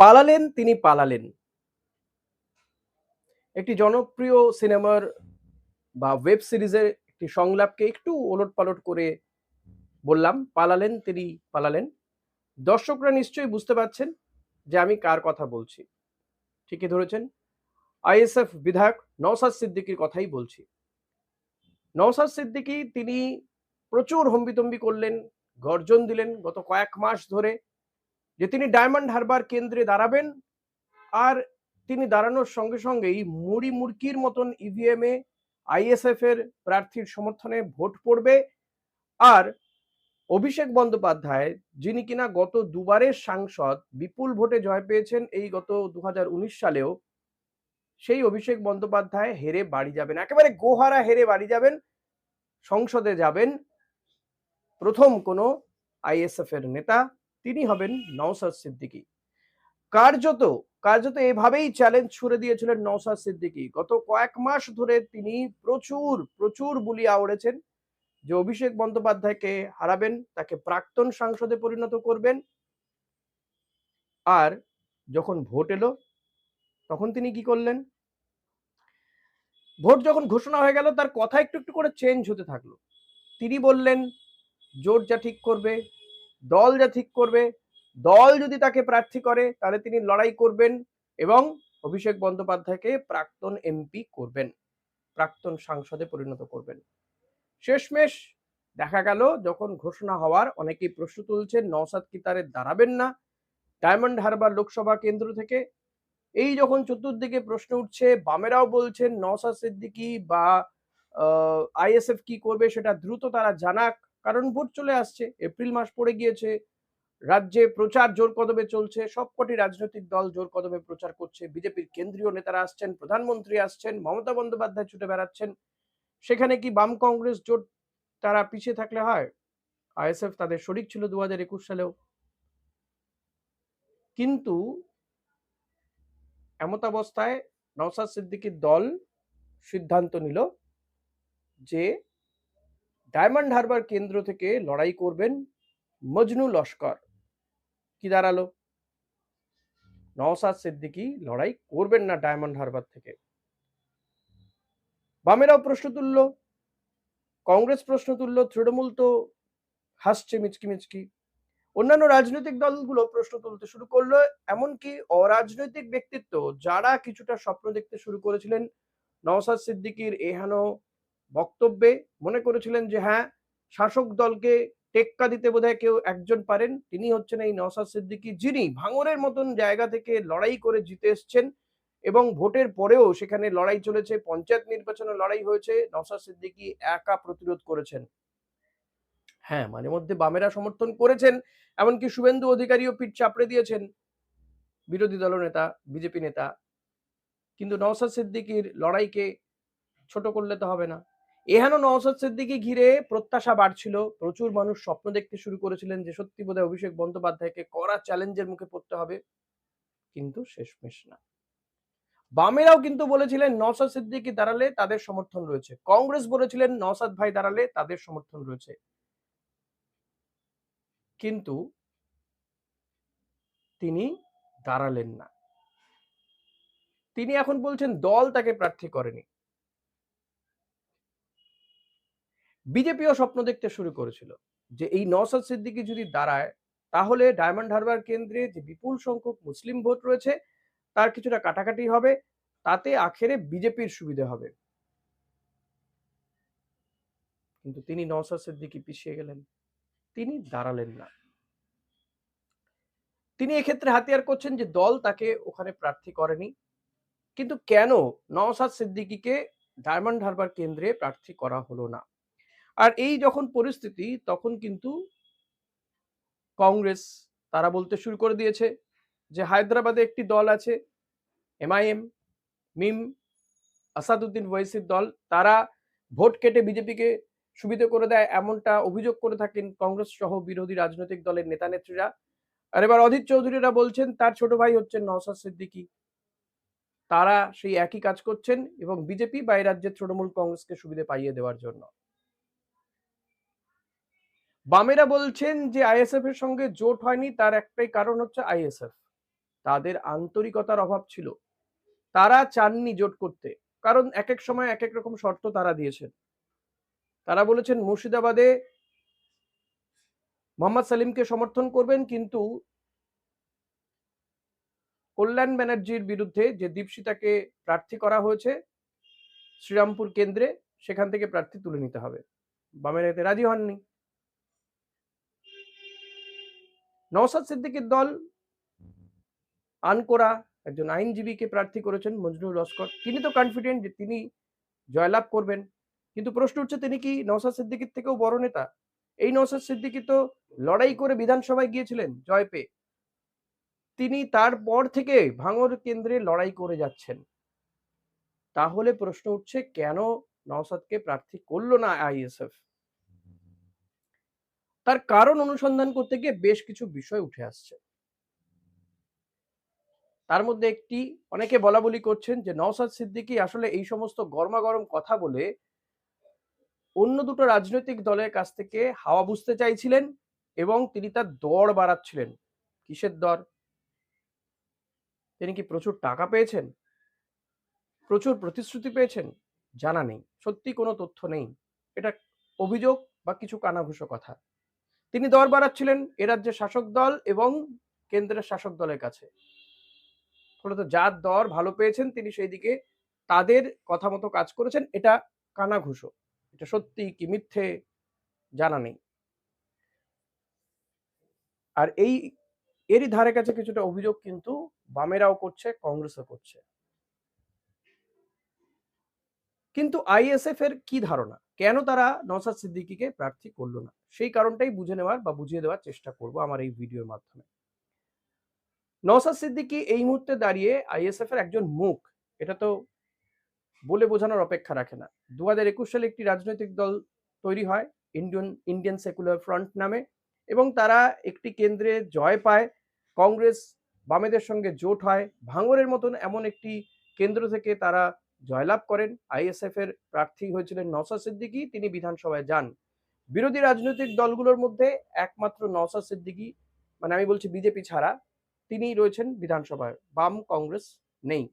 পালালেন, তিনি পালালেন। একটি জনপ্রিয় সিনেমার বা ওয়েব সিরিজের একটি সংলাপকে একটু ওলট পালট করে বললাম, পালালেন, তিনি পালালেন। দর্শকরা নিশ্চয়ই বুঝতে পারছেন যে আমি কার কথা বলছি। ঠিকই ধরেছেন, আইএসএফ বিধায়ক নওসাদ সিদ্দিকির কথাই বলছি। নওসাদ সিদ্দিকি, তিনি প্রচুর হম্বিতম্বি করলেন, গর্জন দিলেন গত কয়েক মাস ধরে। যে তিনি ডায়মন্ড হারবার কেন্দ্রে দাঁড়াবেন আর তিনি দাঁড়ানোর সঙ্গে সঙ্গেই মুড়ি মুড়কির মতন ইভিএম এ আইএসএফ এর প্রার্থীর সমর্থনে ভোট পড়বে। আর অভিষেক বন্দ্যোপাধ্যায়, যিনি কিনা গত দুবারের সাংসদ, বিপুল ভোটে জয় পেয়েছেন এই গত দু হাজার উনিশ সালেও, সেই অভিষেক বন্দ্যোপাধ্যায় হেরে বাড়ি যাবেন। একেবারে গোহারা হেরে বাড়ি যাবেন, সংসদে যাবেন প্রথম কোনো আইএসএফ এর নেতা। তিনি হবেন নওসাদ সিদ্দিকী। কার্যত কার্যত এভাবেই চ্যালেঞ্জ ছুড়ে দিয়েছিলেন নওসাদ সিদ্দিকী। গত কয়েক মাস ধরে তিনি প্রচুর প্রচুর বুলি আওড়েছেন যে অভিষেক বন্দ্যোপাধ্যায়কে হারাবেন, তাকে প্রাক্তন সাংসদে পরিণত করবেন। আর যখন ভোট এলো, তখন তিনি কি করলেন? ভোট যখন ঘোষণা হয়ে গেল, তার কথা একটু একটু করে চেঞ্জ হতে থাকল। তিনি বললেন, জোট যা ঠিক করবে দল যা ঠিক করবে, দল যদি তাকে প্রার্থী করে, তাহলে তিনি লড়াই করবেন এবং অভিষেক বন্দ্যোপাধ্যায়কে প্রাক্তন এমপি করবেন, প্রাক্তন সাংসদে পরিণত করবেন। শেষমেশ দেখা গেল, যখন ঘোষণা হওয়ার অনেকেই প্রশ্ন তুলছেন নওসাদ কি তারে দাঁড়াবেন না ডায়মন্ড হারবার লোকসভা কেন্দ্র থেকে। এই যখন চতুর্দিকে প্রশ্ন উঠছে, বামেরাও বলছেন নওসাদ সিদ্দিকি বা আইএসএফ কি করবে সেটা দ্রুত তারা জানাক। কারণ ভোট চলে আসছে, এপ্রিল মাস পড়ে গিয়েছে, রাজ্যে প্রচার জোর কদমে চলছে, সবকটি রাজনৈতিক দল জোর কদমে প্রচার করছে, বিজেপির কেন্দ্রীয় নেতারা আসছেন, প্রধানমন্ত্রী আসছেন, মমতা বন্দ্যোপাধ্যায় ছুটে বেড়াচ্ছেন, সেখানে কি বাম কংগ্রেস জোট তারা পিছিয়ে থাকলে হয়? আইএসএফ তাদের শরিক ছিল দু হাজার একুশ সালেও। কিন্তু এমত অবস্থায় নওসাদ সিদ্দিকীর দল সিদ্ধান্ত নিল যে ডায়মন্ড হারবার কেন্দ্র থেকে লড়াই করবেন মজনু লস্কর। কি দাঁড়াল? নওসাদ সিদ্দিকি লড়াই করবেন না ডায়মন্ড হারবার থেকে। বামেরাও প্রশ্ন তুলল, কংগ্রেস প্রশ্ন তুলল, তৃণমূল তো হাসছে মিচকি মিচকি। অন্যান্য রাজনৈতিক দলগুলো প্রশ্ন তুলতে শুরু করল, এমনকি অরাজনৈতিক ব্যক্তিত্ব যারা কিছুটা স্বপ্ন দেখতে শুরু করেছিলেন নওসাদ সিদ্দিকির এহানো বক্তব্যে মনে করেছিলেন যে হ্যাঁ শাসক দলকে টেক্কা দিতে বোধহয় কেউ একজন পারেন। তিনি হচ্ছেন এই নওসাদ সিদ্দিকী, যিনি ভাঙরের মতন জায়গা থেকে লড়াই করে জিতে এসছেন এবং ভোটের পরেও সেখানে লড়াই চলেছে, পঞ্চায়েত নির্বাচনে লড়াই হয়েছে নওসাদ সিদ্দিকী একা প্রতিরোধ করেছেন। হ্যাঁ মাঝে মধ্যে বামেরা সমর্থন করেছেন, এমনকি শুভেন্দু অধিকারীও পিঠ চাপড়ে দিয়েছেন। বিরোধী দলনেতা, বিজেপি নেতা। কিন্তু নওসাদ সিদ্দিকীর লড়াইকে ছোট করলে তো হবে না। এহেন নওসাদ সিদ্দিকি ঘিরে প্রত্যাশা বাড়ছিল। প্রচুর মানুষ স্বপ্ন দেখতে শুরু করেছিলেন যে সত্যি বোধহয় অভিষেক বন্দ্যোপাধ্যায়কে কড়া চ্যালেঞ্জের মুখে পড়তে হবে, কিন্তু শেষমেশ না। বামেরাও কিন্তু বলেছিলেন নওসাদ সিদ্দিকি দাঁড়ালে তাদের সমর্থন রয়েছে। কংগ্রেস বলেছিলেন নওসাদ ভাই দাঁড়ালে তাদের সমর্থন রয়েছে। কিন্তু তিনি দাঁড়ালেন না। তিনি এখন বলছেন, দল তাকে প্রার্থী করেনি। বিজেপিও স্বপ্ন দেখতে শুরু করেছিল যে এই নওসাদ সিদ্দিকি যদি দাঁড়ায়, তাহলে ডায়মন্ড হারবার কেন্দ্রে যে বিপুল সংখ্যক মুসলিম ভোট রয়েছে, তার কিছুটা কাটাকাটি হবে। তাতে আখেরে বিজেপির সুবিধা হবে। কিন্তু তিনি নওসাদ সিদ্দিকি পিছিয়ে গেলেন। তিনি দাঁড়ালেন না। তিনি এক্ষেত্রে হাতিয়ার করছেন যে দল তাকে ওখানে প্রার্থী করেনি। কিন্তু কেন নওসাদ সিদ্দিকিকে ডায়মন্ড হারবার কেন্দ্রে প্রার্থী করা হলো না? আর এই যখন পরিস্থিতি, তখন কিন্তু কংগ্রেস তারা বলতে শুরু করে দিয়েছে যে হায়দ্রাবাদে একটি দল আছে এমআইএম মিম, আসাদুদ্দিন ওয়েসির দল। তারা ভোট কেটে বিজেপিকে সুবিধে করে দেয় এমনটা অভিযোগ করে থাকেন কংগ্রেস সহ বিরোধী রাজনৈতিক দলের নেতা নেত্রীরা আর এবার অধীর চৌধুরীরা বলছেন, তার ছোট ভাই হচ্ছেন নওসাদ সিদ্দিকী। তারা সেই একই কাজ করছেন এবং বিজেপি বা এই রাজ্যের তৃণমূল কংগ্রেসকে সুবিধে পাইয়ে দেওয়ার জন্য। বামেরা বলছেন যে আইএসএফ এর সঙ্গে জোট হয়নি, তার একটাই কারণ হচ্ছে আইএসএফ। তাদের আন্তরিকতার অভাব ছিল। তারা চাননি জোট করতে, কারণ এক এক সময় এক এক রকম শর্ত তারা দিয়েছেন। তারা বলেছেন, মুর্শিদাবাদে মোহাম্মদ সালিমকে সমর্থন করবেন, কিন্তু কল্যাণ ব্যানার্জির বিরুদ্ধে যে দীপশিতাকে প্রার্থী করা হয়েছে, শ্রীরামপুর কেন্দ্রে, সেখান থেকে প্রার্থী তুলে নিতে হবে। বামের এতে রাজি হননি। নওসাদ সিদ্দিকীর দল আনকোরা একজন আইনজীবীকে প্রার্থী করেছেন মজনুর লস্কর। তিনি তো কনফিডেন্ট যে তিনি জয়লাভ করবেন। কিন্তু প্রশ্ন উঠছে তিনি কি নওসাদ সিদ্দিকীর থেকেও বড় নেতা? এই নওসাদ সিদ্দিকী তো লড়াই করে বিধানসভায় গিয়েছিলেন জয় পেয়ে। তিনি তারপর থেকে ভাঙর কেন্দ্রে লড়াই করে যাচ্ছেন। তাহলে প্রশ্ন উঠছে কেন নওসাদকে প্রার্থী করল না আইএসএফ? তার কারণ অনুসন্ধান করতে গিয়ে বেশ কিছু বিষয় উঠে আসছে। তার মধ্যে একটি, অনেকে বলা বলি করছেন যে নওসাদ সিদ্দিকী আসলে এই সমস্ত গরমাগরম কথা বলে অন্য দুটো রাজনৈতিক দলের কাছ থেকে হাওয়া বুঝতে চাইছিলেন এবং তিনি তার দর বাড়াচ্ছিলেন। কিসের দর? তিনি কি প্রচুর টাকা পেয়েছেন? প্রচুর প্রতিশ্রুতি পেয়েছেন? জানা নেই। সত্যি কোনো তথ্য নেই। এটা অভিযোগ বা কিছু কানাঘুষো কথা। তিনি দর বাড়াচ্ছিলেন এ রাজ্যের শাসক দল এবং কেন্দ্রের শাসক দলের কাছে। ফলত যার দর ভালো পেয়েছেন তিনি সেই দিকে তাদের কথা মতো কাজ করেছেন, এটা কানা কানাঘুষো এটা সত্যি কি মিথ্যে জানা নেই। আর এই, এরই ধারে কাছে কিছুটা অভিযোগ কিন্তু বামেরাও করছে, কংগ্রেসও করছে। কিন্তু আইএসএফ এর কি ধারণা? কেন তারা নওসাদ সিদ্দিকীকে প্রার্থী করল না? সেই কারণটাই বুঝে নেওয়ার বা বুঝিয়ে দেওয়ার চেষ্টা করব আমার এই ভিডিওর মাধ্যমে। নওসাদ সিদ্দিকী এই মুহূর্তে দাঁড়িয়ে আইএসএফ এর একজন মুখ, এটা তো বলে বোঝানোর অপেক্ষা রাখে না। দু হাজার একুশ সালে একটি রাজনৈতিক দল তৈরি হয়, ইন্ডিয়ান ইন্ডিয়ান সেকুলার ফ্রন্ট নামে, এবং তারা একটি কেন্দ্রে জয় পায়, কংগ্রেস বামেদের সঙ্গে জোট হয়, ভাঙরের মতন এমন একটি কেন্দ্র থেকে তারা জয়লাভ করেন। আইএসএফ এর প্রার্থী হয়েছিলেন নওসাদ সিদ্দিকী, তিনি বিধানসভায় যান। বিরোধী রাজনৈতিক দলগুলোর মধ্যে একমাত্র নওসাদ সিদ্দিকী মানে আমি বলছি বিজেপি ছাড়া, তিনি রয়েছেন বিধানসভায় বাম কংগ্রেস নেই।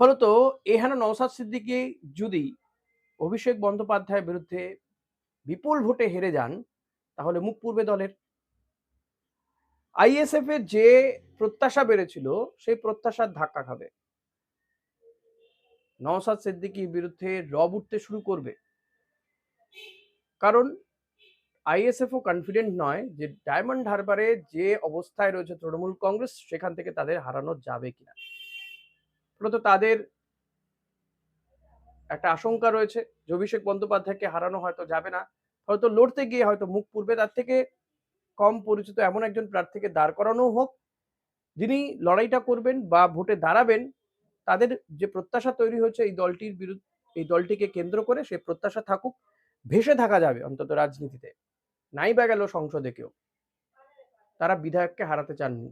ফলত এহেন নওসাদ সিদ্দিকী যদি অভিষেক বন্দ্যোপাধ্যায়ের বিরুদ্ধে বিপুল ভোটে হেরে যান, তাহলে মুখ পূর্বে দলের। আইএসএফ এর যে প্রত্যাশা বেড়েছিল, সেই প্রত্যাশার ধাক্কা খাবে। নওসাদ সিদ্দিকীর বিরুদ্ধে রব উঠতে শুরু করবে। কারণ আইএসএফও কনফিডেন্ট নয় যে ডায়মন্ড হারবারে যে অবস্থায় রয়েছে তৃণমূল কংগ্রেস, সেখান থেকে তাদের হারানো যাবে কিনা। ফলত তাদের একটা আশঙ্কা রয়েছে যে অভিষেক বন্দ্যোপাধ্যায়কে হারানো হয়তো যাবে না। হয়তো লড়তে গিয়ে হয়তো মুখ পূর্বে তার থেকে কম পরিচিত এমন একজন প্রার্থীকে দাঁড় করানো হোক, যিনি লড়াইটা করবেন বা ভোটে দাঁড়াবেন তাদের যে প্রত্যাশা তৈরি হয়েছে এই দলটির বিরুদ্ধে, এই দলটিকে কেন্দ্র করে সে প্রত্যাশা থাকুক, ভেসে থাকা যাবে অন্তত রাজনীতিতে। নাই বা গেল সংসদে কেউ। তারা বিধায়ককে হারাতে চাননি।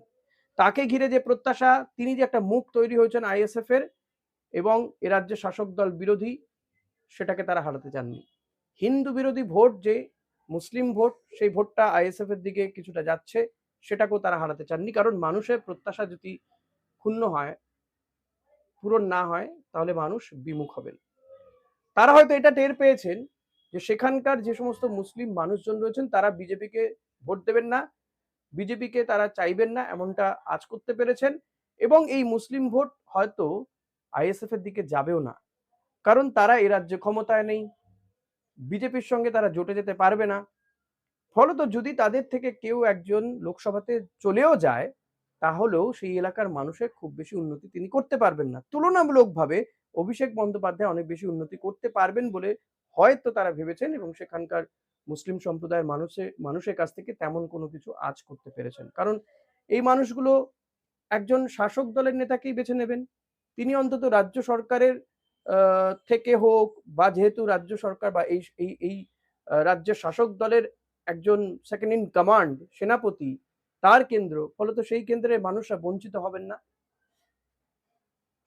তাকে ঘিরে যে প্রত্যাশা, তিনি যে একটা মুখ তৈরি হয়েছেন আইএসএফ এর এবং এ রাজ্যে শাসক দল বিরোধী, সেটাকে তারা হারাতে চাননি। হিন্দু বিরোধী ভোট যে মুসলিম ভোট, সেই ভোটটা আইএসএফ এর দিকে কিছুটা যাচ্ছে, সেটাকেও তারা হারাতে চাননি। কারণ মানুষের প্রত্যাশা যদি ক্ষুণ্ণ হয় পূরণ না হয়, তাহলে মানুষ বিমুখ হবেন। তারা হয়তো এটা টের পেয়েছেন যে সেখানকার যে সমস্ত মুসলিম মানুষজন রয়েছেন, তারা বিজেপিকে ভোট দেবেন না, বিজেপিকে তারা চাইবেন না, এমনটা আজ করতে পেরেছেন এবং এই মুসলিম ভোট হয়তো আইএসএফ এর দিকে যাবেও না। কারণ তারা এ রাজ্যে ক্ষমতায় নেই, বিজেপির সঙ্গে তারা জোটে যেতে পারবে না। ফলত যদি তাদের থেকে কেউ একজন লোকসভাতে চলেও যায় তাহলেও সেই এলাকার মানুষের খুব বেশি উন্নতি তিনি করতে পারবেন না। তুলনামূলকভাবে অভিষেক বন্দ্যোপাধ্যায় অনেক বেশি উন্নতি করতে পারবেন বলে হয়তো তারা ভেবেছেন এবং সেখানকার মুসলিম সম্প্রদায়ের মানুষের মানুষের কাছ থেকে তেমন কোনো কিছু আজ করতে পেরেছেন। কারণ এই মানুষগুলো একজন শাসক দলের নেতাকেই বেছে নেবেন। তিনি অন্তত রাজ্য সরকারের থেকে হোক বা যেহেতু রাজ্য সরকার বা এই এই রাজ্যের শাসক দলের একজন সেকেন্ড ইন কমান্ড সেনাপতি তার কেন্দ্র, ফলত সেই কেন্দ্রে মানুষরা বঞ্চিত হবেন না।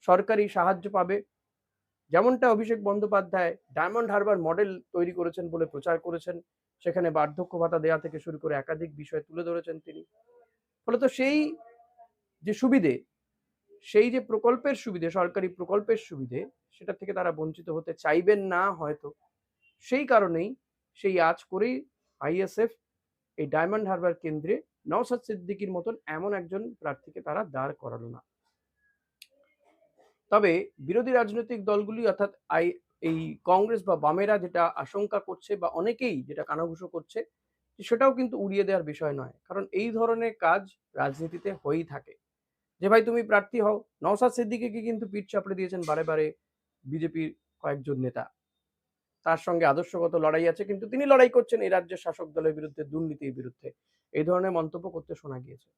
সরকারি সাহায্য পাবে। যেমনটা অভিষেক বন্দ্যোপাধ্যায় ডায়মন্ড হারবার মডেল তৈরি করেছেন বলে প্রচার করেছেন, সেখানে বার্ধক্য ভাতা দেওয়া থেকে শুরু করে একাধিক বিষয় তুলে ধরেছেন তিনি। ফলত সেই যে সুবিধে, সেই যে প্রকল্পের সুবিধে, সরকারি প্রকল্পের সুবিধে, সেটা থেকে তারা বঞ্চিত হতে চাইবেন না হয়তো। সেই কারণেই সেই আজ করেই আইএসএফ এই ডায়মন্ড হারবার কেন্দ্রে নওসাদ সিদ্দিকির মতন এমন একজন প্রার্থীকে তারা দাঁড় করালো না। তবে বিরোধী রাজনৈতিক দলগুলি অর্থাৎ আই, এই কংগ্রেস বা বামেরা যেটা আশঙ্কা করছে বা অনেকেই যেটা কানাঘুষো করছে সেটাও কিন্তু উড়িয়ে দেওয়ার বিষয় নয়। কারণ এই ধরনের কাজ রাজনীতিতে হয়েই থাকে। যে ভাই তুমি প্রার্থী হও নওসাদ সিদ্দিকিকে কিন্তু পিঠ চাপড়ে দিয়েছেন বারে বারে বিজেপির কয়েকজন নেতা। তার সঙ্গে আদর্শগত লড়াই আছে, কিন্তু তিনি লড়াই করছেন এই রাজ্যের শাসক দলের বিরুদ্ধে, দুর্নীতির বিরুদ্ধে। এই ধরনের মন্তব্য করতে শোনা গিয়েছে।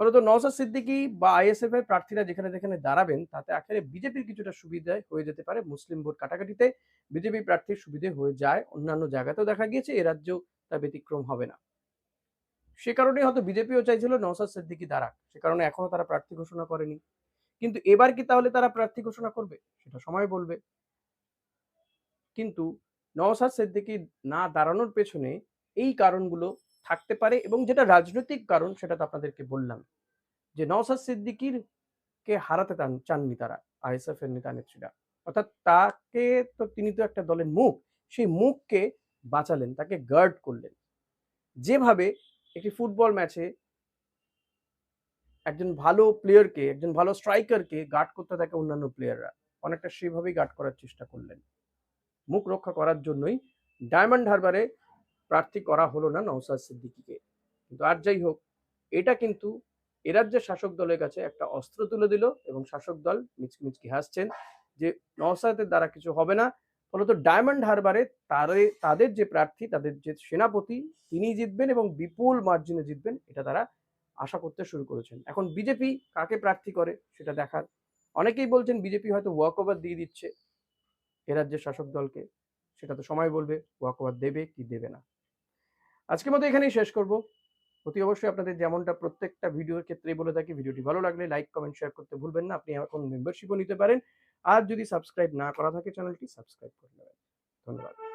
ফলত নওসাদ সিদ্দিকি বা আইএসএফ এর প্রার্থীরা যেখানে যেখানে দাঁড়াবেন, তাতে আখেরে বিজেপির কিছুটা সুবিধা হয়ে যেতে পারে। মুসলিম ভোট কাটাকাটিতে বিজেপি প্রার্থীর সুবিধে হয়ে যায়। অন্যান্য জায়গাতেও দেখা গিয়েছে, এ রাজ্যেও তা ব্যতিক্রম হবে না। সে কারণে হয়তো বিজেপিও চাইছিল নওসাদ সিদ্দিকি দাঁড়াক। সে কারণে এখনও তারা প্রার্থী ঘোষণা করেনি। কিন্তু এবার কি তাহলে তারা প্রার্থী ঘোষণা করবে? সেটা সময় বলবে। কিন্তু নওসাদ সিদ্দিকি না দাঁড়ানোর পেছনে এই কারণগুলো থাকতে পারে এবং যেটা রাজনৈতিক কারণ সেটা তো আপনাদেরকে বললাম, যে নওসাদ সিদ্দিকির কে হারাতে চান- চাননি তারা, আইএসএফ এর নেতা নেত্রীরা। অর্থাৎ তাকে তো তিনি তো একটা দলের মুখ, সেই মুখকে বাঁচালেন, তাকে গার্ড করলেন। যেভাবে একটি ফুটবল ম্যাচে একজন ভালো প্লেয়ারকে একজন ভালো স্ট্রাইকারকে গার্ড করতে থাকে অন্যান্য প্লেয়াররা অনেকটা সেভাবেই গার্ড করার চেষ্টা করলেন। মুখ রক্ষা করার জন্যই ডায়মন্ড হারবারে প্রার্থী করা হলো না নওসাদ সিদ্দিকিকে। কিন্তু আর যাই হোক, এটা কিন্তু এ রাজ্যের শাসক দলের কাছে একটা অস্ত্র তুলে দিল এবং শাসক দল মিচকি মিচকি হাসছেন যে নওসাদের দ্বারা কিছু হবে না। ফলত ডায়মন্ড হারবারে তারে, তাদের যে প্রার্থী, তাদের যে সেনাপতি, তিনি জিতবেন এবং বিপুল মার্জিনে জিতবেন, এটা তারা আশা করতে শুরু করেছেন। এখন বিজেপি কাকে প্রার্থী করে সেটা দেখার। অনেকেই বলছেন বিজেপি হয়তো ওয়াক ওভার দিয়ে দিচ্ছে। এ রাজ্যের শাসক দলকে। সেটা তো সময় বলবে ওয়াক ওভার দেবে কি দেবে না। আজকে মতো এখানেই শেষ করব। অতি অবশ্যই আপনাদের যেমনটা প্রত্যেকটা ভিডিওর ক্ষেত্রেই বলে থাকি, ভিডিওটি ভালো লাগলে লাইক, কমেন্ট, শেয়ার করতে ভুলবেন না। আপনি এখন মেম্বারশিপও নিতে পারেন। আর যদি সাবস্ক্রাইব না করা থাকে চ্যানেলটি, সাবস্ক্রাইব করে নেবেন। ধন্যবাদ।